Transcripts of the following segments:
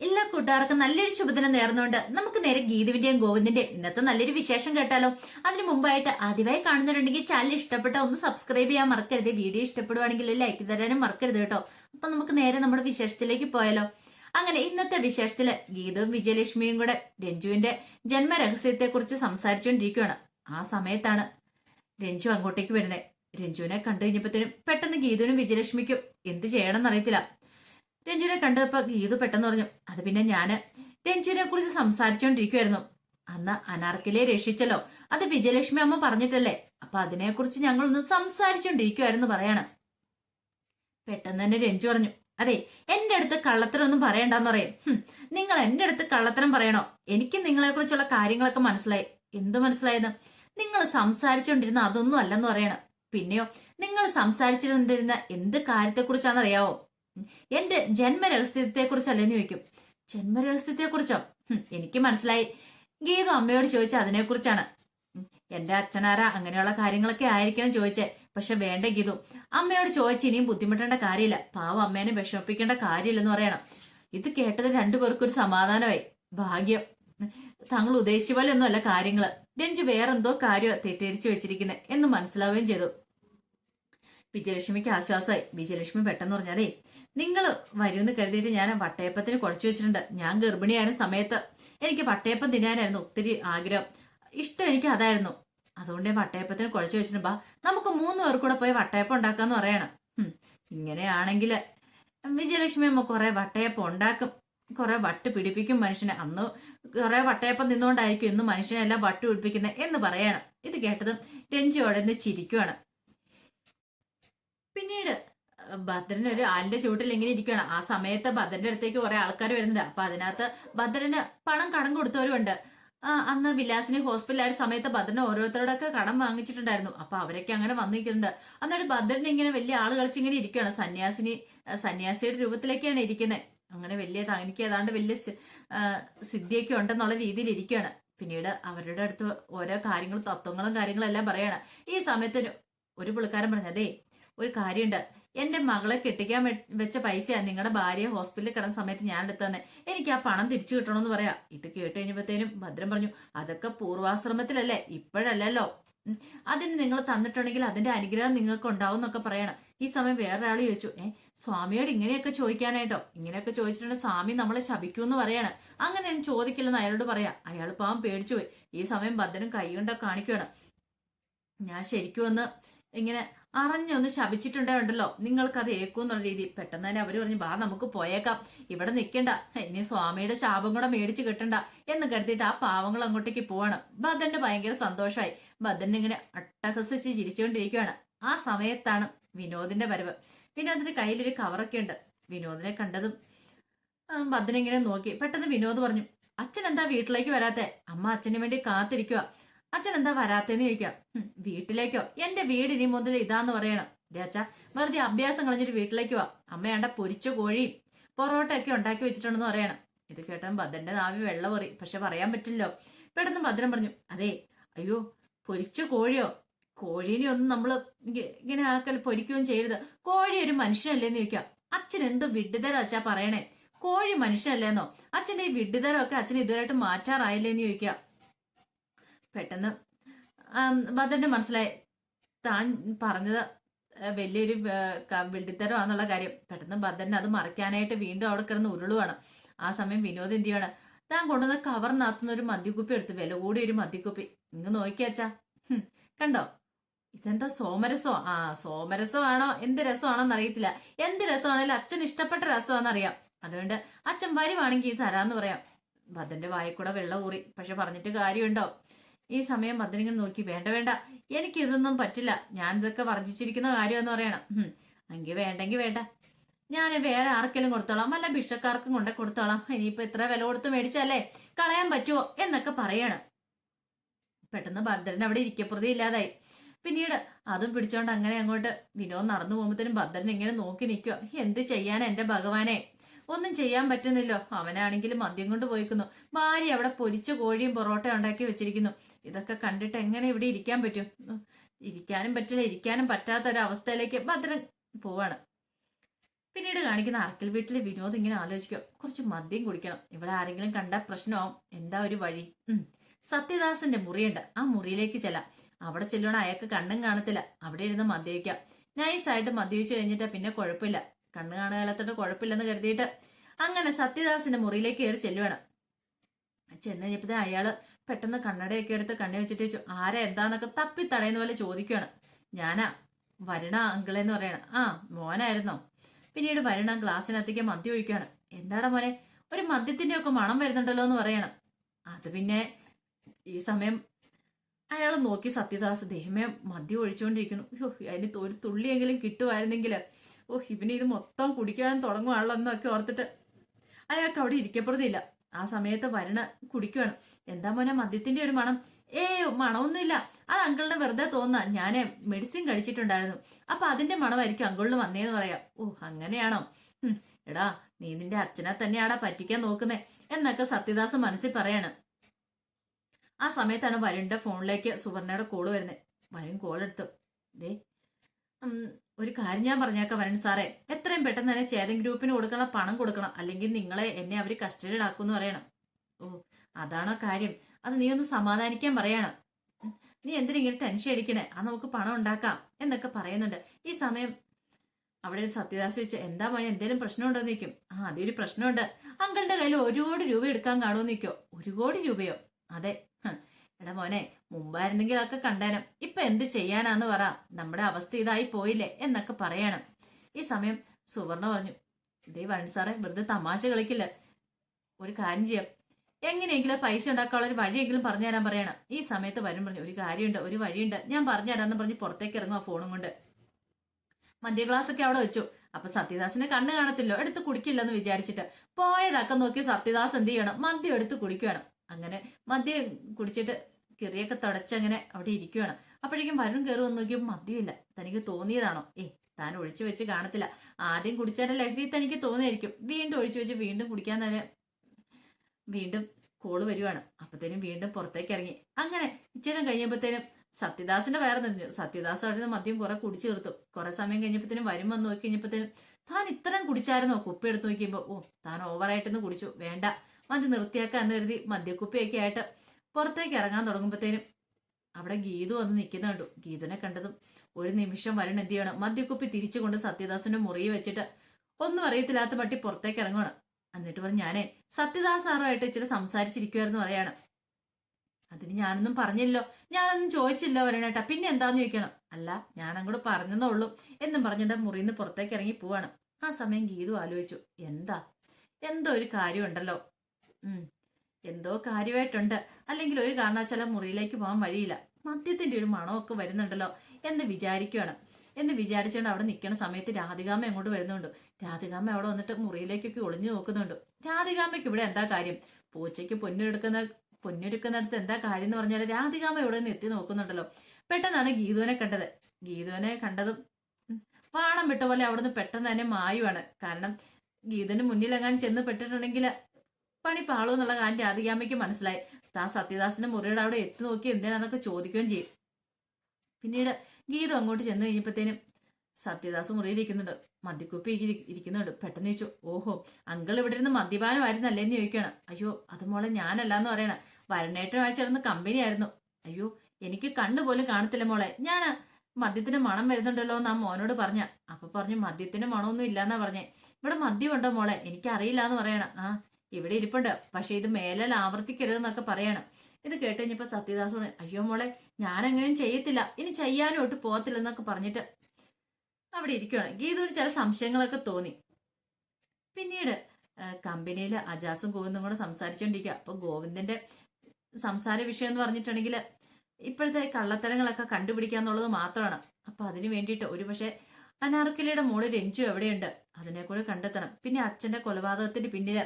എല്ലാ കൂട്ടുകാർക്കും നല്ലൊരു ശുഭദിനം നേർന്നുകൊണ്ട് നമുക്ക് നേരെ ഗീതുവിന്റെയും ഗോവിന്ദിന്റെയും ഇന്നത്തെ നല്ലൊരു വിശേഷം കേട്ടാലോ. അതിന് മുമ്പായിട്ട് ആദ്യമായി കാണുന്നുണ്ടെങ്കിൽ ചാനൽ ഇഷ്ടപ്പെട്ട ഒന്ന് സബ്സ്ക്രൈബ് ചെയ്യാൻ മറക്കരുത്. വീഡിയോ ഇഷ്ടപ്പെടുവാണെങ്കിൽ ലൈക്ക് തരാനും മറക്കരുത് കേട്ടോ. അപ്പൊ നമുക്ക് നേരെ നമ്മുടെ വിശേഷത്തിലേക്ക് പോയാലോ. അങ്ങനെ ഇന്നത്തെ വിശേഷത്തിൽ ഗീതവും വിജയലക്ഷ്മിയും കൂടെ രഞ്ജുവിന്റെ ജന്മരഹസ്യത്തെ കുറിച്ച് സംസാരിച്ചുകൊണ്ടിരിക്കുകയാണ് ആ സമയത്താണ് രഞ്ജു അങ്ങോട്ടേക്ക് വരുന്നത് രഞ്ജുവിനെ കണ്ടു കഴിഞ്ഞപ്പോഴത്തേനും പെട്ടെന്ന് ഗീതുവിനും വിജയലക്ഷ്മിക്കും എന്ത് ചെയ്യണമെന്ന് അറിയത്തില്ല രഞ്ജുവിനെ കണ്ടപ്പോ ഗീതു പെട്ടെന്ന് പറഞ്ഞു അത് പിന്നെ ഞാൻ. രഞ്ജുവിനെ കുറിച്ച് സംസാരിച്ചോണ്ടിരിക്കുവായിരുന്നു. അന്ന് അനാർക്കിലെ രക്ഷിച്ചല്ലോ. അത് വിജയലക്ഷ്മി അമ്മ പറഞ്ഞിട്ടല്ലേ? അപ്പൊ അതിനെക്കുറിച്ച് ഞങ്ങളൊന്ന് സംസാരിച്ചോണ്ടിരിക്കുവായിരുന്നു പറയാണ്. പെട്ടെന്ന് തന്നെ രഞ്ജു പറഞ്ഞു അതെ എന്റെ അടുത്ത് കള്ളത്തരം ഒന്നും പറയണ്ടെന്ന് പറയും. നിങ്ങൾ എന്റെ അടുത്ത് കള്ളത്തരം പറയണോ? എനിക്ക് നിങ്ങളെ കുറിച്ചുള്ള കാര്യങ്ങളൊക്കെ മനസ്സിലായി. എന്തു മനസ്സിലായെന്ന്? നിങ്ങൾ സംസാരിച്ചുകൊണ്ടിരുന്ന അതൊന്നും അല്ലെന്ന് പറയണം. പിന്നെയോ നിങ്ങൾ സംസാരിച്ചിരുന്നിരുന്ന എന്ത് കാര്യത്തെക്കുറിച്ചാണെന്നറിയാവോ? എന്റെ ജന്മരഹസ്യത്തെ കുറിച്ചല്ലെന്ന് ചോദിക്കും. ജന്മരഹസ്യത്തെ കുറിച്ചോ എനിക്ക് മനസ്സിലായി. ഗീതു അമ്മയോട് ചോദിച്ച അതിനെ കുറിച്ചാണ് എന്റെ അച്ഛനാരാ? അങ്ങനെയുള്ള കാര്യങ്ങളൊക്കെ ആയിരിക്കണം ചോദിച്ചേ. പക്ഷെ വേണ്ട ഗീതു. അമ്മയോട് ചോദിച്ച് ഇനിയും ബുദ്ധിമുട്ടേണ്ട കാര്യമില്ല. പാവം അമ്മേനെ വിഷമിപ്പിക്കേണ്ട കാര്യമില്ലെന്ന് പറയണം. ഇത് കേട്ടത് രണ്ടുപേർക്കും ഒരു സമാധാനമായി. ഭാഗ്യം. തങ്ങൾ ഉദ്ദേശിച്ച പോലെ ഒന്നുമല്ല കാര്യങ്ങൾ. രഞ്ജു വേറെന്തോ കാര്യം തെറ്റിദ്ധരിച്ചു വെച്ചിരിക്കുന്നത് എന്ന് മനസ്സിലാവുകയും ചെയ്തു. വിജയലക്ഷ്മിക്ക് ആശ്വാസമായി. വിജയലക്ഷ്മി പെട്ടെന്ന് പറഞ്ഞാലേ നിങ്ങൾ വരുമെന്ന് കരുതിയിട്ട് ഞാൻ വട്ടയപ്പത്തിന് കുഴച്ചു വെച്ചിട്ടുണ്ട്. ഞാൻ ഗർഭിണിയായ സമയത്ത് എനിക്ക് വട്ടയപ്പം തിന്നാനായിരുന്നു ഒത്തിരി ആഗ്രഹം. ഇഷ്ടം എനിക്ക് അതായിരുന്നു. അതുകൊണ്ട് വട്ടയപ്പത്തിന് കുഴച്ചു വെച്ചിട്ടുണ്ട്. ബാ നമുക്ക് മൂന്ന് പേർ കൂടെ പോയി വട്ടയപ്പം ഉണ്ടാക്കാന്ന് പറയണം. ഇങ്ങനെയാണെങ്കിൽ വിജയലക്ഷ്മി അമ്മ കുറെ വട്ടയപ്പം ഉണ്ടാക്കും. കുറെ വട്ട് പിടിപ്പിക്കും മനുഷ്യനെ. അന്ന് കുറെ വട്ടയപ്പം നിന്നുകൊണ്ടായിരിക്കും ഇന്ന് മനുഷ്യനെല്ലാം വട്ട് പിടിപ്പിക്കുന്നത് എന്ന് പറയണം. ഇത് കേട്ടതും രഞ്ജിയോടെ നിന്ന് ചിരിക്കുവാണ്. പിന്നീട് ഭദ്രന് ഒരു ആലിന്റെ ചുവട്ടിൽ ഇങ്ങനെ ഇരിക്കുകയാണ് ആ സമയത്ത് ഭദ്രന്റെ അടുത്തേക്ക് കുറെ ആൾക്കാർ വരുന്നുണ്ട്. അപ്പൊ അതിനകത്ത് ഭദ്രന് പണം കടം കൊടുത്തവരുണ്ട് അന്ന് വിലാസിനെ ഹോസ്പിറ്റലായ സമയത്ത് ഭദ്രന് ഓരോരുത്തരോടൊക്കെ കടം വാങ്ങിച്ചിട്ടുണ്ടായിരുന്നു. അപ്പൊ അവരൊക്കെ അങ്ങനെ വന്നിരിക്കുന്നുണ്ട്. എന്നിട്ട് ഭദ്രൻ ഇങ്ങനെ വലിയ ആൾ കളിച്ച് ഇങ്ങനെ ഇരിക്കുകയാണ് സന്യാസിനി സന്യാസിയുടെ രൂപത്തിലേക്കാണ് ഇരിക്കുന്നത് അങ്ങനെ വലിയ തനിക്ക് ഏതാണ്ട് വലിയ സിദ്ധിയൊക്കെ ഉണ്ടെന്നുള്ള രീതിയിൽ ഇരിക്കുകയാണ് പിന്നീട് അവരുടെ അടുത്ത് ഓരോ കാര്യങ്ങളും തത്വങ്ങളും കാര്യങ്ങളും എല്ലാം പറയാണ്. ഈ സമയത്ത് ഒരു പുള്ളിക്കാരൻ പറഞ്ഞു അതേ ഒരു കാര്യമുണ്ട്. എന്റെ മകളെ കെട്ടിക്കാൻ വെച്ച പൈസയാ നിങ്ങളുടെ ഭാര്യ ഹോസ്പിറ്റലിൽ കിടന്ന സമയത്ത് ഞാൻ എടുത്തന്നെ എനിക്ക് ആ പണം തിരിച്ചു കിട്ടണമെന്ന് പറയാ. ഇത് കേട്ട് കഴിഞ്ഞപ്പോഴത്തേനും ഭദ്രൻ പറഞ്ഞു അതൊക്കെ പൂർവാശ്രമത്തിലല്ലേ? ഇപ്പോഴല്ലല്ലോ. അതിന് നിങ്ങൾ തന്നിട്ടുണ്ടെങ്കിൽ അതിന്റെ അനുഗ്രഹം നിങ്ങൾക്ക് ഉണ്ടാവും എന്നൊക്കെ പറയണം. ഈ സമയം വേറൊരാൾ ചോദിച്ചു ഏ സ്വാമിയോട് ഇങ്ങനെയൊക്കെ ചോദിക്കാനായിട്ടോ? ഇങ്ങനെയൊക്കെ ചോദിച്ചിട്ടുണ്ടെങ്കിൽ സ്വാമി നമ്മളെ ശപിക്കൂ എന്ന് പറയാണ്. അങ്ങനെ ഞാൻ ചോദിക്കില്ലെന്ന് അയാളോട് പറയാ. അയാൾ പാവം പേടിച്ചു പോയി ഈ സമയം ഭദ്രനും കൈ കൊണ്ടൊക്കെ കാണിക്കുകയാണ് ഞാൻ ശരിക്കും ഒന്ന് ഇങ്ങനെ അറിഞ്ഞൊന്ന് നിങ്ങൾക്ക് അത് ഏക്കൂന്നുള്ള രീതി പെട്ടെന്ന് തന്നെ അവർ പറഞ്ഞു ബാ നമുക്ക് പോയേക്കാം. ഇവിടെ നിൽക്കണ്ട. ഇനി സ്വാമിയുടെ ശാപം കൂടെ മേടിച്ച് കിട്ടണ്ട. എന്ന് കരുതിയിട്ട് ആ പാവങ്ങൾ അങ്ങോട്ടേക്ക് പോവാണ്. ഭദ്രന് ഭയങ്കര സന്തോഷമായി. ഭദ്രൻ ഇങ്ങനെ അട്ടഹസിച്ച് ചിരിച്ചുകൊണ്ടിരിക്കുകയാണ് ആ സമയത്താണ് വിനോദിന്റെ വരവ്. വിനോദിന്റെ കയ്യിലൊരു കവറൊക്കെ ഉണ്ട്. വിനോദിനെ കണ്ടതും ഭദ്രൻ ഇങ്ങനെ നോക്കി. പെട്ടെന്ന് വിനോദ് പറഞ്ഞു അച്ഛൻ എന്താ വീട്ടിലേക്ക് വരാത്തെ? അമ്മ അച്ഛന് വേണ്ടി കാത്തിരിക്കുക അച്ഛൻ എന്താ വരാത്തേന്ന് ചോദിക്കാം വീട്ടിലേക്കോ? എന്റെ വീട് ഇനി മുതൽ ഇതാന്ന് പറയണം. ദേച്ച വെറുതെ അഭ്യാസം കളഞ്ഞിട്ട് വീട്ടിലേക്ക് വാ. അമ്മയാണ്ട പൊരിച്ച കോഴിയും പൊറോട്ടയൊക്കെ ഉണ്ടാക്കി വെച്ചിട്ടുണ്ടെന്ന് പറയണം. ഇത് കേട്ടാൻ ഭദ്രന്റെ നാവി വെള്ളം പറയും പക്ഷെ പറയാൻ പറ്റില്ലോ പെട്ടെന്ന് ഭദ്രൻ പറഞ്ഞു അതെ അയ്യോ പൊരിച്ച കോഴിയോ? കോഴീനെ ഒന്നും നമ്മൾ ഇങ്ങ- ഇങ്ങനെ ആക്കൽ പൊരിക്കുകയും ചെയ്യരുത്. കോഴി ഒരു മനുഷ്യനല്ലേന്ന് ചോദിക്കാം. അച്ഛൻ എന്ത് വിഡ്ഢിതരം അച്ഛാ പറയണേ? കോഴി മനുഷ്യനല്ലേന്നോ? അച്ഛന്റെ ഈ വിഡ്ഢിതരം ഒക്കെ അച്ഛൻ ഇതുവരെയായിട്ട് മാറ്റാറായില്ലേന്ന് ചോദിക്കാം. പെട്ടെന്ന്. ഭദ്രന്റെ മനസ്സിലായി. താൻ പറഞ്ഞത് വലിയൊരു വെള്ളിത്തരമാണെന്നുള്ള കാര്യം. പെട്ടെന്ന് ഭദ്രൻ അത് മറിക്കാനായിട്ട് വീണ്ടും അവിടെ കിടന്ന് ഉരുളുവാണ്. ആ സമയം വിനോദ് എന്ത് ചെയ്യാണ് താൻ കൊണ്ടുവന്ന കവറിനകത്തുനിന്ന് ഒരു മദ്യക്കുപ്പി എടുത്ത് വില കൂടി ഒരു മദ്യക്കുപ്പി. ഇങ്ങ് നോക്കിയാച്ചാ കണ്ടോ? ഇതെന്താ സോമരസോ ആ സോമരസമാണോ? എന്ത് രസമാണോന്ന് അറിയത്തില്ല. എന്ത് രസമാണെങ്കിലും അച്ഛൻ ഇഷ്ടപ്പെട്ട രസമാണെന്നറിയാം. അതുകൊണ്ട് അച്ഛൻ വരുവാണെങ്കിൽ തരാന്ന് പറയാം. ഭദ്രന്റെ വായിക്കൂടെ കൂടെ വെള്ളം ഊറി. പക്ഷെ പറഞ്ഞിട്ട് കാര്യമുണ്ടോ? ഈ സമയം ഭദ്രനിങ്ങനെ നോക്കി വേണ്ട വേണ്ട എനിക്ക് ഇതൊന്നും പറ്റില്ല. ഞാൻ ഇതൊക്കെ വർജിച്ചിരിക്കുന്ന കാര്യമെന്ന് പറയണം. ഹും, എങ്കിൽ വേണ്ടെങ്കിൽ വേണ്ട. ഞാൻ വേറെ ആർക്കെങ്കിലും കൊടുത്തോളാം. അല്ല ഭിക്ഷക്കാർക്കും കൊണ്ടേ കൊടുത്തോളാം. ഇനിയിപ്പോ ഇത്ര വില കൊടുത്ത് മേടിച്ചല്ലേ? കളയാൻ പറ്റുമോ എന്നൊക്കെ പറയണം. പെട്ടെന്ന് ഭദ്രൻ അവിടെ ഇരിക്കപ്രതി ഇല്ലാതായി. പിന്നീട് അതും പിടിച്ചോണ്ട് അങ്ങനെ അങ്ങോട്ട് വിനോദ് നടന്നു പോകുമ്പോഴത്തേനും ഭദ്രൻ ഇങ്ങനെ നോക്കി നിൽക്കുക എന്ത് ചെയ്യാൻ എന്റെ ഭഗവാനെ? ഒന്നും ചെയ്യാൻ പറ്റുന്നില്ലോ. അവനാണെങ്കിൽ മദ്യം കൊണ്ട് പോയിക്കുന്നു. ഭാര്യ അവിടെ പൊരിച്ച കോഴിയും പൊറോട്ട ഉണ്ടാക്കി വെച്ചിരിക്കുന്നു. ഇതൊക്കെ കണ്ടിട്ട് എങ്ങനെ ഇവിടെ ഇരിക്കാൻ പറ്റും? ഇരിക്കാനും പറ്റില്ല. ഇരിക്കാനും പറ്റാത്ത ഒരു അവസ്ഥയിലേക്ക് ഭദ്രൻ പോവാണ്. പിന്നീട് കാണിക്കുന്ന അറക്കൽ വീട്ടിലെ വിനോദ് ഇങ്ങനെ ആലോചിക്കും കുറച്ച് മദ്യം കുടിക്കണം. ഇവിടെ ആരെങ്കിലും കണ്ടാൽ പ്രശ്നമാവും. എന്താ ഒരു വഴി? സത്യദാസന്റെ മുറിയുണ്ട്. ആ മുറിയിലേക്ക് ചെല്ലാം. അവിടെ ചെല്ലണ അയാൾക്ക് കണ്ണും കാണത്തില്ല. അവിടെ ഇരുന്ന് മദ്യപിക്കാം. നൈസായിട്ട് മദ്യപിച്ച് കഴിഞ്ഞിട്ടാ പിന്നെ കുഴപ്പമില്ല. കണ്ണ് കാണുകാലത്തോട്ട് കുഴപ്പമില്ലെന്ന് കരുതിയിട്ട് അങ്ങനെ സത്യദാസിന്റെ മുറിയിലേക്ക് കയറി ചെല്ലുവാണ്. ചെന്ന് കഴിഞ്ഞപ്പോ അയാൾ പെട്ടെന്ന് കണ്ണടയൊക്കെ എടുത്ത് കണ്ണി വെച്ചിട്ട് ചോദിച്ചു ആരാ എന്താന്നൊക്കെ തപ്പി തടയുന്ന പോലെ ചോദിക്കുകയാണ് ഞാനാ വരുണ അങ്കിളെന്ന് പറയണം. ആ മോനായിരുന്നോ? പിന്നീട് വരുണ ഗ്ലാസ്സിനകത്തേക്ക് മദ്യം ഒഴിക്കുകയാണ് എന്താടാ മോനെ ഒരു മദ്യത്തിന്റെ ഒക്കെ മണം വരുന്നുണ്ടല്ലോ എന്ന് പറയണം. അത് പിന്നെ ഈ സമയം അയാൾ നോക്കി സത്യദാസ് ദേഹമേ മദ്യം ഒഴിച്ചുകൊണ്ടിരിക്കുന്നു അയ്യോ അതിന് ഒരു തുള്ളിയെങ്കിലും കിട്ടുമായിരുന്നെങ്കിൽ ഓ ഇവന് ഇത് മൊത്തം കുടിക്കാൻ തുടങ്ങുവാണല്ലോ എന്നൊക്കെ ഓർത്തിട്ട് അയാൾക്ക് അവിടെ ഇരിക്കപ്പെടുന്നില്ല. ആ സമയത്ത് വരണ കുടിക്കുവാണ്. എന്താ മോനെ മദ്യത്തിന്റെ ഒരു മണം? ഏ മണമൊന്നുമില്ല. അത് അങ്കിളിന് വെറുതെ തോന്നാ. ഞാൻ മെഡിസിൻ കഴിച്ചിട്ടുണ്ടായിരുന്നു. അപ്പൊ അതിന്റെ മണമായിരിക്കും അങ്കിളിന് വന്നേന്ന് പറയാം. ഓ അങ്ങനെയാണോ? എടാ നീ നിന്റെ അച്ഛനെ തന്നെയാടാ പറ്റിക്കാൻ നോക്കുന്നേ എന്നൊക്കെ സത്യദാസ് മനസ്സിൽ പറയാണ്. ആ സമയത്താണ് വരുണിന്റെ ഫോണിലേക്ക് സുവർണയുടെ കോൾ വരുന്നത് വരുൺ കോൾ എടുത്തു. ദേ ഒരു കാര്യം ഞാൻ പറഞ്ഞേക്കാം വരുൺ സാറേ. എത്രയും പെട്ടെന്ന് തന്നെ ചേതൻ ഗ്രൂപ്പിന് കൊടുക്കണം പണം കൊടുക്കണം. അല്ലെങ്കിൽ നിങ്ങളെ എന്നെ അവർ കസ്റ്റഡിയിലാക്കും എന്ന് പറയണം. ഓ അതാണോ കാര്യം. അത് നീ ഒന്ന് സമാധാനിക്കാൻ പറയണം. നീ എന്തിനാ ഇങ്ങനെ ടെൻഷൻ അടിക്കണേ? അത് നമുക്ക് പണം ഉണ്ടാക്കാം എന്നൊക്കെ പറയുന്നുണ്ട്. ഈ സമയം അവിടെ സത്യദാസ് ചോദിച്ചു എന്താ മോനെ എന്തേലും പ്രശ്നമുണ്ടോ? എന്ന് നിൽക്കും ആ അതൊരു പ്രശ്നമുണ്ട്. അങ്കിളുടെ കയ്യിൽ ഒരു കോടി രൂപ എടുക്കാൻ കാണുമെന്ന് നിൽക്കോ ഒരു കോടി രൂപയോ? അതെ. എടാ മോനെ മുമ്പായിരുന്നെങ്കിൽ അതൊക്കെ കണ്ടേനും. ഇപ്പൊ എന്ത് ചെയ്യാനാന്ന് പറ. നമ്മുടെ അവസ്ഥ ഇതായി പോയില്ലേ എന്നൊക്കെ പറയണം. ഈ സമയം സുവർണ പറഞ്ഞു ഇതേ വരൺ സാറെ വെറുതെ തമാശ കളിക്കില്ല? ഒരു കാര്യം ചെയ്യാം. എങ്ങനെയെങ്കിലും പൈസ ഉണ്ടാക്കാനുള്ള ഒരു വഴിയെങ്കിലും പറഞ്ഞു തരാൻ പറയണം. ഈ സമയത്ത് വരും പറഞ്ഞു ഒരു കാര്യമുണ്ട് ഒരു വഴിയുണ്ട്. ഞാൻ പറഞ്ഞു തരാന്ന് പറഞ്ഞ് പുറത്തേക്ക് ഇറങ്ങും ആ ഫോണും കൊണ്ട്. മദ്യ ഗ്ലാസ് ഒക്കെ അവിടെ വെച്ചു. അപ്പൊ സത്യദാസിനെ കണ്ണ് കാണത്തില്ലോ എടുത്ത് കുടിക്കില്ലെന്ന് വിചാരിച്ചിട്ട് പോയതൊക്കെ നോക്കി സത്യദാസ് എന്ത് ചെയ്യണം? മദ്യം എടുത്ത് കുടിക്കുകയാണ്. അങ്ങനെ മദ്യം കുടിച്ചിട്ട് കിറിയൊക്കെ തുടച്ചങ്ങനെ അവിടെ ഇരിക്കുകയാണ് അപ്പോഴേക്കും വരുൺ കയറി വന്ന് നോക്കിയപ്പോൾ മദ്യമില്ല. തനിക്ക് തോന്നിയതാണോ? ഏ താൻ ഒഴിച്ചു വെച്ച് കാണത്തില്ല. ആദ്യം കുടിച്ചാൽ ലഹരി തനിക്ക് തോന്നിയായിരിക്കും. വീണ്ടും ഒഴിച്ചു വെച്ച് വീണ്ടും കുടിക്കാൻ തന്നെ വീണ്ടും കോൾ വരുവാണ്. അപ്പത്തേനും വീണ്ടും പുറത്തേക്ക് ഇറങ്ങി. അങ്ങനെ ഇച്ചിരി കഴിഞ്ഞപ്പോഴത്തേനും സത്യദാസിന്റെ വയറ് നിറഞ്ഞു. സത്യദാസ് അവിടെ നിന്ന് മദ്യം കുറെ കുടിച്ചു തീർത്തു. കുറെ സമയം കഴിഞ്ഞപ്പോഴത്തേനും വരും വന്ന് നോക്കി കഴിഞ്ഞപ്പോഴത്തേനും താൻ ഇത്രയും കുടിച്ചായിരുന്നോ? കുപ്പി എടുത്ത് നോക്കിയപ്പോ ഓ താൻ ഓവറായിട്ടൊന്ന് കുടിച്ചു. വേണ്ട. മദ്യം നിർത്തിയാക്കാന്ന് കരുതി മദ്യക്കുപ്പിയൊക്കെ ആയിട്ട് പുറത്തേക്ക് ഇറങ്ങാൻ തുടങ്ങുമ്പോഴത്തേനും അവിടെ ഗീതു വന്ന് നിൽക്കുന്ന കണ്ടു. ഗീതുനെ കണ്ടതും ഒരു നിമിഷം വരണം എന്ത് ചെയ്യണം? മദ്യക്കുപ്പി തിരിച്ചു കൊണ്ട് സത്യദാസിന്റെ മുറിയിൽ വെച്ചിട്ട് ഒന്നും അറിയത്തില്ലാത്ത പട്ടി പുറത്തേക്ക് ഇറങ്ങണം എന്നിട്ട് പറഞ്ഞു ഞാനേ സത്യദാസ് സാറുമായിട്ട് ഇച്ചിരി സംസാരിച്ചിരിക്കുമായിരുന്നു പറയാണ്. അതിന് ഞാനൊന്നും പറഞ്ഞില്ലോ ഞാനൊന്നും ചോദിച്ചില്ല വരണേട്ടാ. പിന്നെ എന്താന്ന് ചോദിക്കണം? അല്ല ഞാൻ അങ്ങോട്ട് പറഞ്ഞതേ ഉള്ളൂ എന്നും പറഞ്ഞിട്ട് മുറിയിൽ നിന്ന് പുറത്തേക്ക് ഇറങ്ങി പോവാണ്. ആ സമയം ഗീതു ആലോചിച്ചു. എന്താ? എന്തോ ഒരു കാര്യമുണ്ടല്ലോ. എന്തോ കാര്യമായിട്ടുണ്ട്. അല്ലെങ്കിൽ ഒരു കാരണവശാലും മുറിയിലേക്ക് പോകാൻ വഴിയില്ല. മദ്യത്തിന്റെ ഒരു മണമൊക്കെ വരുന്നുണ്ടല്ലോ എന്ന് വിചാരിക്കുകയാണ് എന്ന് വിചാരിച്ചുകൊണ്ട് അവിടെ നിൽക്കുന്ന സമയത്ത് രാധികാമ്മ അങ്ങോട്ട് വരുന്നുണ്ട്. രാധികാമ്മ അവിടെ വന്നിട്ട് മുറിയിലേക്കൊക്കെ ഒളിഞ്ഞു നോക്കുന്നുണ്ട്. രാധികാമ്മയ്ക്ക് ഇവിടെ എന്താ കാര്യം? പൂച്ചയ്ക്ക് പൊന്നെടുക്കുന്ന പൊന്നൊരുക്കുന്നിടത്ത് എന്താ കാര്യം എന്ന് പറഞ്ഞാൽ രാധികാമ്മ ഇവിടെ നിന്ന് എത്തി നോക്കുന്നുണ്ടല്ലോ. പെട്ടെന്നാണ് ഗീതുവിനെ കണ്ടത്. ഗീതുവിനെ കണ്ടതും പാണം വിട്ട പോലെ അവിടുന്ന് പെട്ടെന്ന് തന്നെ മായുവാണ്. കാരണം ഗീതുവിന് മുന്നിലെങ്ങാൻ ചെന്ന് പെട്ടിട്ടുണ്ടെങ്കിൽ പണി പാളൂ എന്നുള്ള കാര്യം രാധികാമ്മയ്ക്ക് മനസ്സിലായി. താ സത്യദാസിന്റെ മുറിയുടെ അവിടെ എത്തി നോക്കി എന്തിനാന്നൊക്കെ ചോദിക്കുകയും ചെയ്യും. പിന്നീട് ഗീതം അങ്ങോട്ട് ചെന്ന് കഴിഞ്ഞപ്പോഴത്തേനും സത്യദാസ് മുറിയിലിരിക്കുന്നുണ്ട് മദ്യക്കുപ്പി ഇരി- ഇരിക്കുന്നുണ്ട്. പെട്ടെന്ന് ചോദിച്ചു ഓഹോ അങ്കിൾ ഇവിടെ ഇരുന്ന് മദ്യപാനമായിരുന്നല്ലേ? എന്ന് ചോദിക്കണം അയ്യോ അത് മോളെ ഞാനല്ല എന്ന് പറയണ. വരണേറ്റമായി ചേർന്ന് കമ്പനി ആയിരുന്നു. അയ്യോ എനിക്ക് കണ്ണു പോലും കാണത്തില്ല മോളെ. ഞാൻ മദ്യത്തിന് മണം വരുന്നുണ്ടല്ലോ എന്ന് ആ മോനോട് പറഞ്ഞ. അപ്പൊ പറഞ്ഞു മദ്യത്തിന് മണമൊന്നും ഇല്ലാന്നാ പറഞ്ഞേ. ഇവിടെ മദ്യമുണ്ടോ മോളെ? എനിക്കറിയില്ല എന്ന് പറയണം. ആ ഇവിടെ ഇരിപ്പുണ്ട്. പക്ഷെ ഇത് മേലിൽ ആവർത്തിക്കരുതെന്നൊക്കെ പറയണം. ഇത് കേട്ട് കഴിഞ്ഞപ്പോ സത്യദാസ് അയ്യോ മോളെ ഞാൻ അങ്ങനെയും ചെയ്യത്തില്ല. ഇനി ചെയ്യാനും ഒട്ട് പോകത്തില്ല എന്നൊക്കെ പറഞ്ഞിട്ട് അവിടെ ഇരിക്കുകയാണ് ഗീതുവിന് ചില സംശയങ്ങളൊക്കെ തോന്നി. പിന്നീട് കമ്പനിയിൽ അജാസും ഗോവിന്ദും കൂടെ സംസാരിച്ചുകൊണ്ടിരിക്കുക അപ്പൊ ഗോവിന്ദന്റെ സംസാര വിഷയം എന്ന് പറഞ്ഞിട്ടുണ്ടെങ്കിൽ ഇപ്പോഴത്തെ കള്ളത്തരങ്ങളൊക്കെ കണ്ടുപിടിക്കുക എന്നുള്ളത് മാത്രമാണ്. അപ്പൊ അതിനു വേണ്ടിയിട്ട് ഒരുപക്ഷെ അനാർക്കലിയുടെ മോൾ രഞ്ജു എവിടെയുണ്ട്? അതിനെ കൂടെ കണ്ടെത്തണം. പിന്നെ അച്ഛന്റെ കൊലപാതകത്തിന്റെ പിന്നിൽ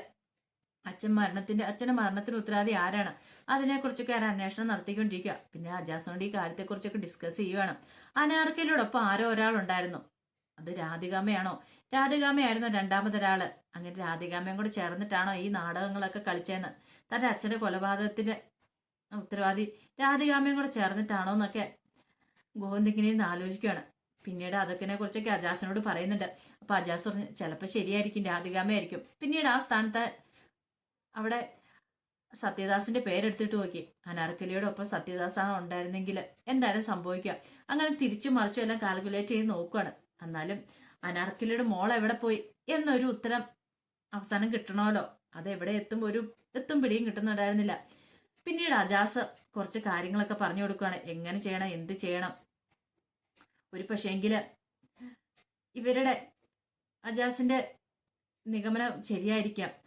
അച്ഛൻ മരണത്തിന്റെ അച്ഛന്റെ മരണത്തിന് ഉത്തരവാദി ആരാണ്? അതിനെക്കുറിച്ചൊക്കെ ആരും അന്വേഷണം നടത്തിക്കൊണ്ടിരിക്കുക? പിന്നെ അജാസോണ്ട് ഈ കാര്യത്തെക്കുറിച്ചൊക്കെ ഡിസ്കസ് ചെയ്യുവാണ്. അനാർക്കയിലോടൊപ്പം ആരോ ഒരാളുണ്ടായിരുന്നു. അത് രാധികാമയാണോ രാധികാമയായിരുന്നു രണ്ടാമതൊരാൾ. അങ്ങനെ രാധികാമയും കൂടെ ചേർന്നിട്ടാണോ ഈ നാടകങ്ങളൊക്കെ കളിച്ചതെന്ന് തന്റെ അച്ഛന്റെ കൊലപാതകത്തിന്റെ ഉത്തരവാദി രാധികാമയും കൂടെ ചേർന്നിട്ടാണോ എന്നൊക്കെ ഗോവിന്ദ് ഇങ്ങനെ ഇരുന്ന് ആലോചിക്കുകയാണ് പിന്നീട് അതൊക്കെ കുറിച്ചൊക്കെ അജാസിനോട് പറയുന്നുണ്ട്. അപ്പൊ അജാസ് പറഞ്ഞു ചിലപ്പോൾ ശരിയായിരിക്കും രാധികാമയായിരിക്കും പിന്നീട് ആ സ്ഥാനത്ത് അവിടെ സത്യദാസിന്റെ പേരെടുത്തിട്ട് നോക്കി. അനാർക്കലിയുടെ ഒപ്പം സത്യദാസാണ് ഉണ്ടായിരുന്നെങ്കിൽ എന്തായാലും സംഭവിക്കുക അങ്ങനെ തിരിച്ചു മറിച്ചും എല്ലാം കാൽക്കുലേറ്റ് ചെയ്ത് നോക്കുകയാണ് എന്നാലും അനാർക്കലിയുടെ മോൾ എവിടെ പോയി? എന്നൊരു ഉത്തരം അവസാനം കിട്ടണമല്ലോ. അത് എവിടെ എത്തും ഒരു എത്തും പിടിയും കിട്ടുന്നുണ്ടായിരുന്നില്ല. പിന്നീട് അജാസ് കുറച്ച് കാര്യങ്ങളൊക്കെ പറഞ്ഞു കൊടുക്കുകയാണ് എങ്ങനെ ചെയ്യണം? എന്ത് ചെയ്യണം? ഒരു പക്ഷേങ്കിൽ ഇവരുടെ അജാസിന്റെ നിഗമനം ശരിയായിരിക്കാം.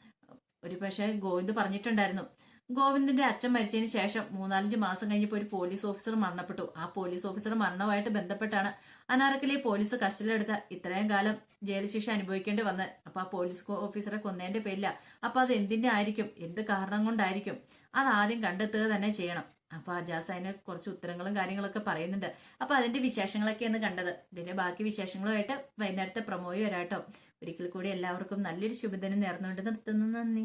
ഒരു പക്ഷേ ഗോവിന്ദ് പറഞ്ഞിട്ടുണ്ടായിരുന്നു. ഗോവിന്ദിന്റെ അച്ഛൻ മരിച്ചതിന് ശേഷം മൂന്നാലഞ്ച് മാസം കഴിഞ്ഞപ്പോൾ ഒരു പോലീസ് ഓഫീസർ മരണപ്പെട്ടു. ആ പോലീസ് ഓഫീസർ മരണവുമായിട്ട് ബന്ധപ്പെട്ടാണ് അനാർക്കലി പോലീസ് കസ്റ്റഡിയിലെടുത്ത ഇത്രയും കാലം ജയിൽ ശിക്ഷ അനുഭവിക്കേണ്ടി വന്നത്. അപ്പൊ ആ പോലീസ് ഓഫീസറെ കൊന്നതിന്റെ പേരില്ല അപ്പൊ അത് എന്തിന്റെ ആയിരിക്കും? എന്ത് കാരണം കൊണ്ടായിരിക്കും? അത് ആദ്യം കണ്ടെത്തുക തന്നെ ചെയ്യണം. അപ്പൊ അജാസ് അതിന് കുറച്ച് ഉത്തരങ്ങളും കാര്യങ്ങളൊക്കെ പറയുന്നുണ്ട്. അപ്പൊ അതിന്റെ വിശേഷങ്ങളൊക്കെയാണ് കണ്ടത്. ഇതിന്റെ ബാക്കി വിശേഷങ്ങളുമായിട്ട് വൈകുന്നേരത്തെ പ്രമോയി വരാട്ടോ. ഒരിക്കൽ കൂടി എല്ലാവർക്കും നല്ലൊരു ശുഭദിനം നേർന്നുകൊണ്ട് നിർത്തുന്നു. നന്ദി.